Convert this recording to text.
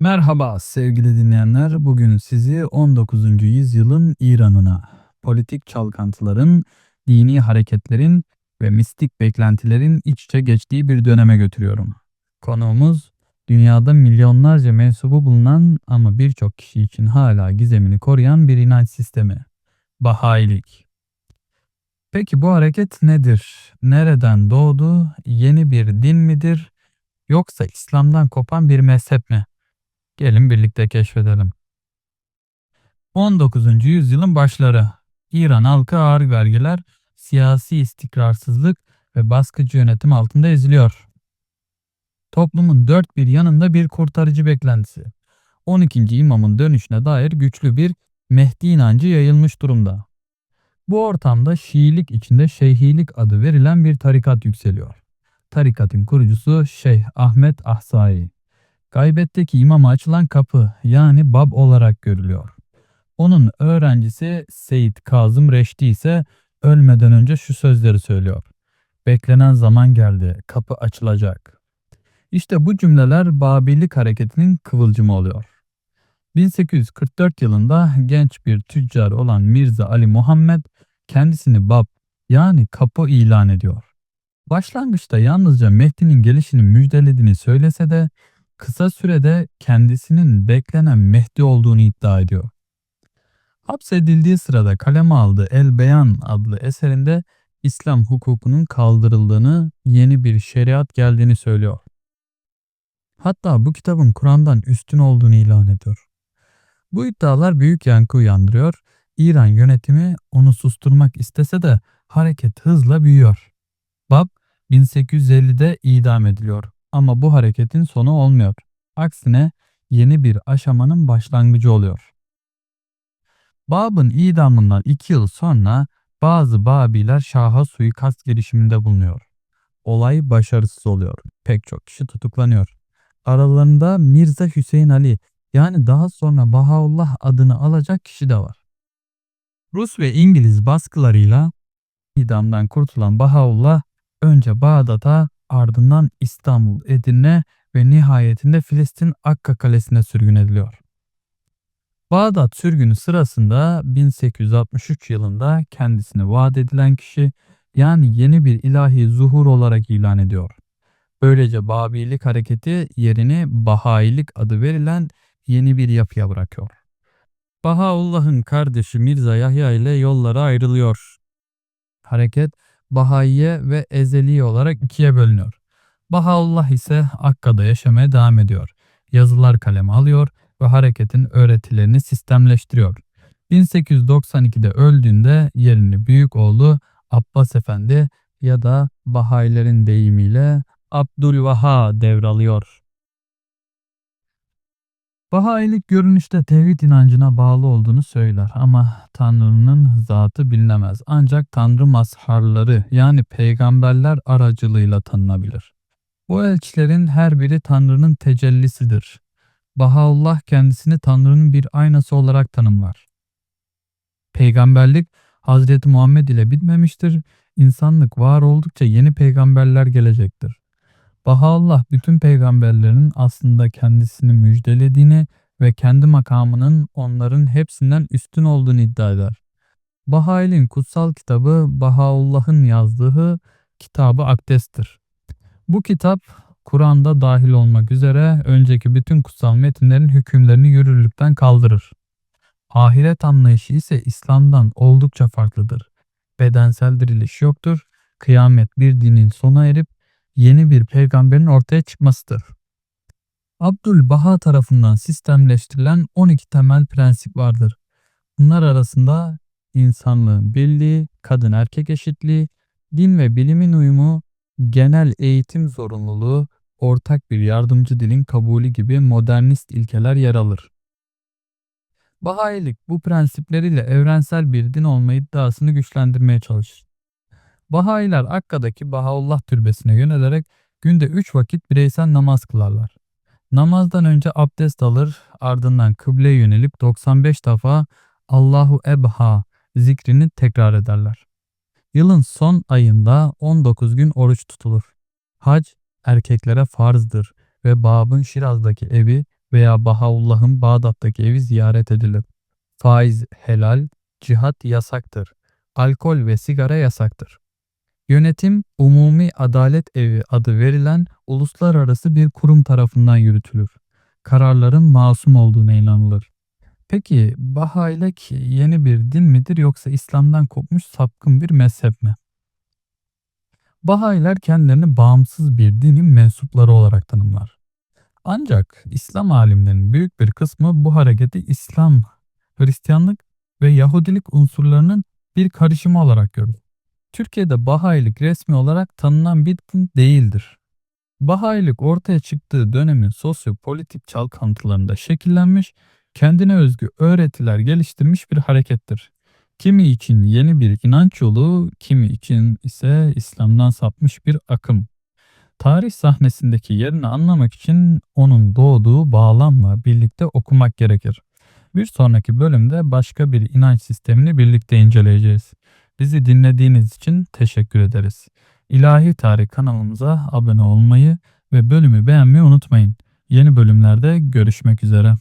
Merhaba sevgili dinleyenler. Bugün sizi 19. yüzyılın İran'ına, politik çalkantıların, dini hareketlerin ve mistik beklentilerin iç içe geçtiği bir döneme götürüyorum. Konuğumuz dünyada milyonlarca mensubu bulunan ama birçok kişi için hala gizemini koruyan bir inanç sistemi. Bahailik. Peki bu hareket nedir? Nereden doğdu? Yeni bir din midir? Yoksa İslam'dan kopan bir mezhep mi? Gelin birlikte keşfedelim. 19. yüzyılın başları. İran halkı ağır vergiler, siyasi istikrarsızlık ve baskıcı yönetim altında eziliyor. Toplumun dört bir yanında bir kurtarıcı beklentisi. 12. imamın dönüşüne dair güçlü bir Mehdi inancı yayılmış durumda. Bu ortamda Şiilik içinde Şeyhilik adı verilen bir tarikat yükseliyor. Tarikatın kurucusu Şeyh Ahmet Ahsai. Gaybetteki imama açılan kapı yani bab olarak görülüyor. Onun öğrencisi Seyit Kazım Reşdi ise ölmeden önce şu sözleri söylüyor. Beklenen zaman geldi, kapı açılacak. İşte bu cümleler Babilik hareketinin kıvılcımı oluyor. 1844 yılında genç bir tüccar olan Mirza Ali Muhammed kendisini bab yani kapı ilan ediyor. Başlangıçta yalnızca Mehdi'nin gelişini müjdelediğini söylese de kısa sürede kendisinin beklenen Mehdi olduğunu iddia ediyor. Hapsedildiği sırada kaleme aldığı El Beyan adlı eserinde İslam hukukunun kaldırıldığını, yeni bir şeriat geldiğini söylüyor. Hatta bu kitabın Kur'an'dan üstün olduğunu ilan ediyor. Bu iddialar büyük yankı uyandırıyor. İran yönetimi onu susturmak istese de hareket hızla büyüyor. Bab 1850'de idam ediliyor ama bu hareketin sonu olmuyor. Aksine yeni bir aşamanın başlangıcı oluyor. Bab'ın idamından iki yıl sonra bazı Babiler Şah'a suikast girişiminde bulunuyor. Olay başarısız oluyor. Pek çok kişi tutuklanıyor. Aralarında Mirza Hüseyin Ali yani daha sonra Bahaullah adını alacak kişi de var. Rus ve İngiliz baskılarıyla idamdan kurtulan Bahaullah önce Bağdat'a ardından İstanbul, Edirne ve nihayetinde Filistin Akka Kalesi'ne sürgün ediliyor. Bağdat sürgünü sırasında 1863 yılında kendisine vaat edilen kişi yani yeni bir ilahi zuhur olarak ilan ediyor. Böylece Babilik hareketi yerini Bahailik adı verilen yeni bir yapıya bırakıyor. Bahaullah'ın kardeşi Mirza Yahya ile yollara ayrılıyor. Hareket Bahaiye ve Ezeli olarak ikiye bölünüyor. Bahaullah ise Akka'da yaşamaya devam ediyor. Yazılar kaleme alıyor ve hareketin öğretilerini sistemleştiriyor. 1892'de öldüğünde yerini büyük oğlu Abbas Efendi ya da Bahailerin deyimiyle Abdülvaha devralıyor. Bahailik görünüşte tevhid inancına bağlı olduğunu söyler ama Tanrı'nın zatı bilinemez. Ancak Tanrı mazharları yani peygamberler aracılığıyla tanınabilir. Bu elçilerin her biri Tanrı'nın tecellisidir. Bahaullah kendisini Tanrı'nın bir aynası olarak tanımlar. Peygamberlik Hazreti Muhammed ile bitmemiştir. İnsanlık var oldukça yeni peygamberler gelecektir. Bahaullah bütün peygamberlerin aslında kendisini müjdelediğini ve kendi makamının onların hepsinden üstün olduğunu iddia eder. Bahail'in kutsal kitabı Bahaullah'ın yazdığı kitabı Akdes'tir. Bu kitap Kur'an'da dahil olmak üzere önceki bütün kutsal metinlerin hükümlerini yürürlükten kaldırır. Ahiret anlayışı ise İslam'dan oldukça farklıdır. Bedensel diriliş yoktur. Kıyamet bir dinin sona erip yeni bir peygamberin ortaya çıkmasıdır. Abdülbaha tarafından sistemleştirilen 12 temel prensip vardır. Bunlar arasında insanlığın birliği, kadın erkek eşitliği, din ve bilimin uyumu, genel eğitim zorunluluğu, ortak bir yardımcı dilin kabulü gibi modernist ilkeler yer alır. Bahailik bu prensipleriyle evrensel bir din olma iddiasını güçlendirmeye çalışır. Bahailer Akka'daki Bahaullah türbesine yönelerek günde 3 vakit bireysel namaz kılarlar. Namazdan önce abdest alır, ardından kıbleye yönelip 95 defa Allahu Ebha zikrini tekrar ederler. Yılın son ayında 19 gün oruç tutulur. Hac erkeklere farzdır ve Bab'ın Şiraz'daki evi veya Bahaullah'ın Bağdat'taki evi ziyaret edilir. Faiz helal, cihat yasaktır. Alkol ve sigara yasaktır. Yönetim Umumi Adalet Evi adı verilen uluslararası bir kurum tarafından yürütülür. Kararların masum olduğuna inanılır. Peki Bahayilik yeni bir din midir yoksa İslam'dan kopmuş sapkın bir mezhep mi? Bahayiler kendilerini bağımsız bir dinin mensupları olarak tanımlar. Ancak İslam alimlerinin büyük bir kısmı bu hareketi İslam, Hristiyanlık ve Yahudilik unsurlarının bir karışımı olarak görür. Türkiye'de Bahayilik resmi olarak tanınan bir din değildir. Bahayilik ortaya çıktığı dönemin sosyopolitik çalkantılarında şekillenmiş, kendine özgü öğretiler geliştirmiş bir harekettir. Kimi için yeni bir inanç yolu, kimi için ise İslam'dan sapmış bir akım. Tarih sahnesindeki yerini anlamak için onun doğduğu bağlamla birlikte okumak gerekir. Bir sonraki bölümde başka bir inanç sistemini birlikte inceleyeceğiz. Bizi dinlediğiniz için teşekkür ederiz. İlahi Tarih kanalımıza abone olmayı ve bölümü beğenmeyi unutmayın. Yeni bölümlerde görüşmek üzere.